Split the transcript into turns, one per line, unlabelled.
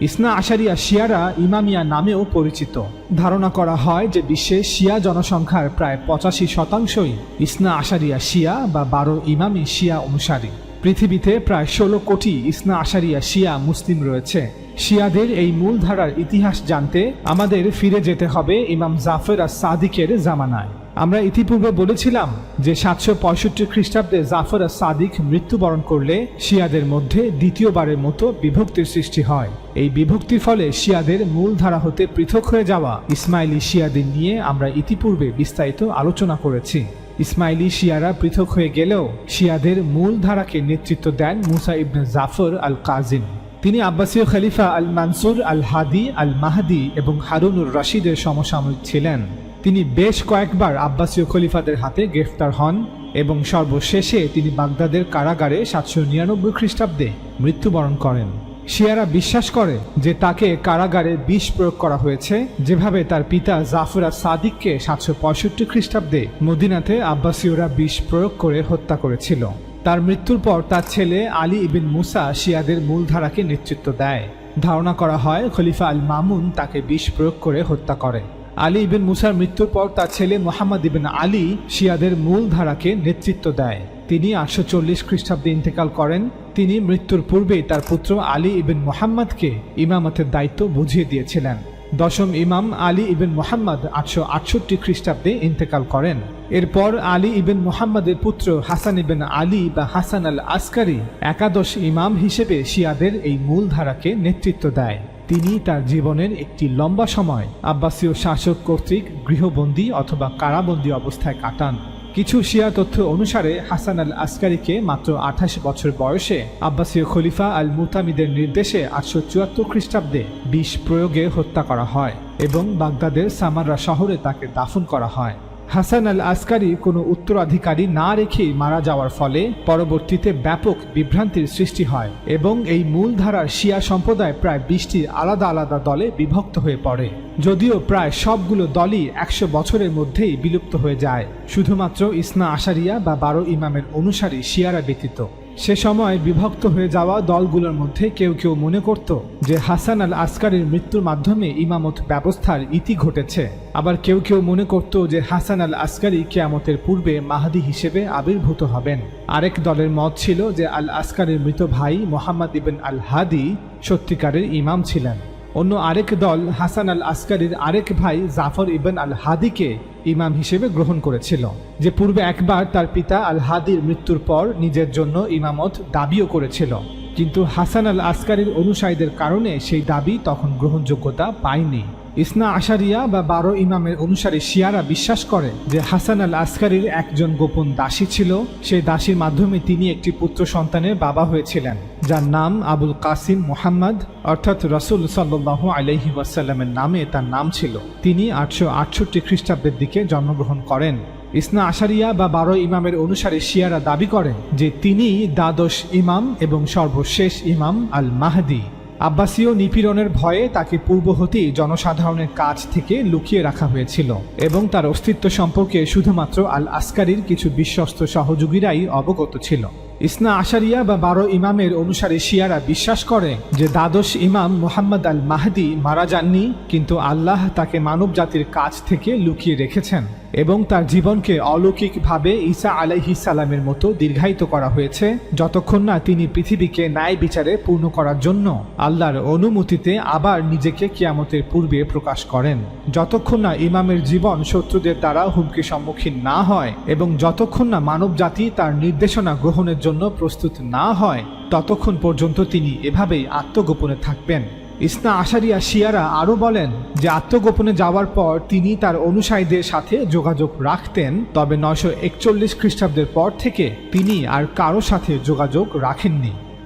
ISNA আশারিয়া শিয়ারা ইমামিয়া নামেও পরিচিত। ধারণা করা হয় যে বিশ্বে শিয়া জনসংখ্যার প্রায় পঁচাশি শতাংশই ইসনা আশারিয়া শিয়া বা বারো ইমামি শিয়া অনুসারী। পৃথিবীতে প্রায় ষোলো কোটি ইসনা আশারিয়া শিয়া মুসলিম রয়েছে। শিয়াদের এই মূলধারার ইতিহাস জানতে আমাদের ফিরে যেতে হবে ইমাম জাফর আর সাদিকের জামানায়। আমরা ইতিপূর্বে বলেছিলাম যে সাতশো পঁয়ষট্টি খ্রিস্টাব্দে জাফর সাদিক মৃত্যুবরণ করলে শিয়াদের মধ্যে দ্বিতীয়বারের মতো বিভক্তির সৃষ্টি হয়। এই বিভক্তির ফলে শিয়াদের মূল ধারা হতে পৃথক হয়ে যাওয়া ইসমাইলি শিয়াদের নিয়ে আমরা ইতিপূর্বে বিস্তারিত আলোচনা করেছি। ইসমাইলি শিয়ারা পৃথক হয়ে গেলেও শিয়াদের মূল ধারাকে নেতৃত্ব দেন মুসা ইবনে জাফর আল কাজিম তিনি আব্বাসীয় খলিফা আল মানসুর আল হাদি আল মাহাদি এবং হারুনুর রশিদের সমসাময়িক ছিলেন। তিনি বেশ কয়েকবার আব্বাসীয় খলিফাদের হাতে গ্রেফতার হন এবং সর্বশেষে তিনি বাগদাদের কারাগারে সাতশো নিরানব্বই খ্রিস্টাব্দে মৃত্যুবরণ করেন। শিয়ারা বিশ্বাস করে যে তাকে কারাগারে বিষ প্রয়োগ করা হয়েছে, যেভাবে তার পিতা জাফরা সাদিককে সাতশো পঁয়ষট্টি খ্রিস্টাব্দে মদিনাতে আব্বাসীয়রা বিষ প্রয়োগ করে হত্যা করেছিল। তার মৃত্যুর পর তার ছেলে আলী ইবিন মুসা শিয়াদের মূলধারাকে নেতৃত্ব দেয়। ধারণা করা হয়, খলিফা আল মামুন তাকে বিষ প্রয়োগ করে হত্যা করে। আলী ইবিন মুসার মৃত্যুর পর তার ছেলে মোহাম্মদ ইবিন আলী শিয়াদের মূল ধারাকে নেতৃত্ব দেয়। তিনি আটশো চল্লিশ খ্রিস্টাব্দে ইন্তেকাল করেন। তিনি মৃত্যুর পূর্বেই তার পুত্র আলী ইবিন মোহাম্মদকে ইমামতের দায়িত্ব বুঝিয়ে দিয়েছিলেন। দশম ইমাম আলী ইবিন মোহাম্মদ আটশো আটষট্টি খ্রিস্টাব্দে ইন্তেকাল করেন। এরপর আলী ইবিন মোহাম্মদের পুত্র হাসান ইবিন আলী বা হাসান আল আসকারি একাদশ ইমাম হিসেবে শিয়াদের এই মূল ধারাকে নেতৃত্ব দেয়। তিনি তার জীবনের একটি লম্বা সময় আব্বাসীয় শাসক কর্তৃক গৃহবন্দী অথবা কারাবন্দী অবস্থায় কাটান। কিছু শিয়া তথ্য অনুসারে হাসান আল আসকারিকে মাত্র আঠাশ বছর বয়সে আব্বাসীয় খলিফা আল মুতামিদের নির্দেশে আটশো চুয়াত্তর খ্রিস্টাব্দে বিষ প্রয়োগে হত্যা করা হয় এবং বাগদাদের সামাররা শহরে তাকে দাফন করা হয়। হাসান আল আসকারি কোনো উত্তরাধিকারী না রেখেই মারা যাওয়ার ফলে পরবর্তীতে ব্যাপক বিভ্রান্তির সৃষ্টি হয় এবং এই মূলধারার শিয়া সম্প্রদায় প্রায় বিশটি আলাদা আলাদা দলে বিভক্ত হয়ে পড়ে। যদিও প্রায় সবগুলো দলই একশো বছরের মধ্যেই বিলুপ্ত হয়ে যায়। শুধুমাত্র ইসনা আশারিয়া বা বারো ইমামের অনুসারী শিয়ারা ব্যতীত। সে সময় বিভক্ত হয়ে যাওয়া দলগুলোর মধ্যে কেউ কেউ মনে করত যে হাসান আল আসকারের মৃত্যুর মাধ্যমে ইমামত ব্যবস্থার ইতি ঘটেছে। আবার কেউ কেউ মনে করত যে হাসান আল আসকারি কেয়ামতের পূর্বে মাহাদি হিসেবে আবির্ভূত হবেন। আরেক দলের মত ছিল যে আল আসকারের মৃত ভাই মোহাম্মদ ইবেন আল হাদি সত্যিকারের ইমাম ছিলেন। অন্য আরেক দল হাসান আল আসকারির আরেক ভাই জাফর ইবেন আল হাদিকে ইমাম হিসেবে গ্রহণ করেছিল, যে পূর্বে একবার তার পিতা আল হাদির মৃত্যুর পর নিজের জন্য ইমামত দাবিও করেছিল। কিন্তু হাসান আল আসকারির অনুসারীদের কারণে সেই দাবি তখন গ্রহণযোগ্যতা পায়নি। ইসনা আশারিয়া বা বারো ইমামের অনুসারী শিয়ারা বিশ্বাস করে যে হাসান আল আসকারির একজন গোপন দাসী ছিল। সেই দাসীর মাধ্যমে তিনি একটি পুত্র সন্তানের বাবা হয়েছিলেন, যার নাম আবুল কাসিম মোহাম্মদ, অর্থাৎ রসুল সাল্লাহ আলহি ওয়াসাল্লামের নামে তার নাম ছিল। তিনি আটশো আটষট্টি খ্রিস্টাব্দের দিকে জন্মগ্রহণ করেন। ইসনা আশারিয়া বা বারো ইমামের অনুসারী শিয়ারা দাবি করে যে তিনি দ্বাদশ ইমাম এবং সর্বশেষ ইমাম আল মাহদি আব্বাসীয় নিপীড়নের ভয়ে তাকে পূর্ব হতেই জনসাধারণের কাছ থেকে লুকিয়ে রাখা হয়েছিল এবং তার অস্তিত্ব সম্পর্কে শুধুমাত্র আল আসকারির কিছু বিশ্বস্ত সহযোগীরাই অবগত ছিল। ইসনা আশারিয়া বা বারো ইমামের অনুসারে শিয়ারা বিশ্বাস করে যে দ্বাদশ ইমাম মোহাম্মদ আল মাহদি মারা যাননি, কিন্তু আল্লাহ তাকে মানব জাতির কাছ থেকে লুকিয়ে রেখেছেন এবং তার জীবনকে অলৌকিকভাবে ঈসা আলাইহি সালামের মতো দীর্ঘায়িত করা হয়েছে, যতক্ষণ না তিনি পৃথিবীকে ন্যায় বিচারে পূর্ণ করার জন্য আল্লাহর অনুমতিতে আবার নিজেকে কিয়ামতের পূর্বে প্রকাশ করেন। যতক্ষণ না ইমামের জীবন শত্রুদের দ্বারা হুমকির সম্মুখীন না হয় এবং যতক্ষণ না মানব জাতি তার নির্দেশনা গ্রহণের জন্য প্রস্তুত না হয়, ততক্ষণ পর্যন্ত তিনি এভাবেই আত্মগোপনে থাকবেন। ইসনা আশারিয়া শিয়ারা আরও বলেন যে, আত্মগোপনে যাওয়ার পর তিনি তার অনুসারীদের সাথে যোগাযোগ রাখতেন, তবে নয়শো একচল্লিশ খ্রিস্টাব্দের পর থেকে তিনি আর কারও সাথে যোগাযোগ রাখেননি।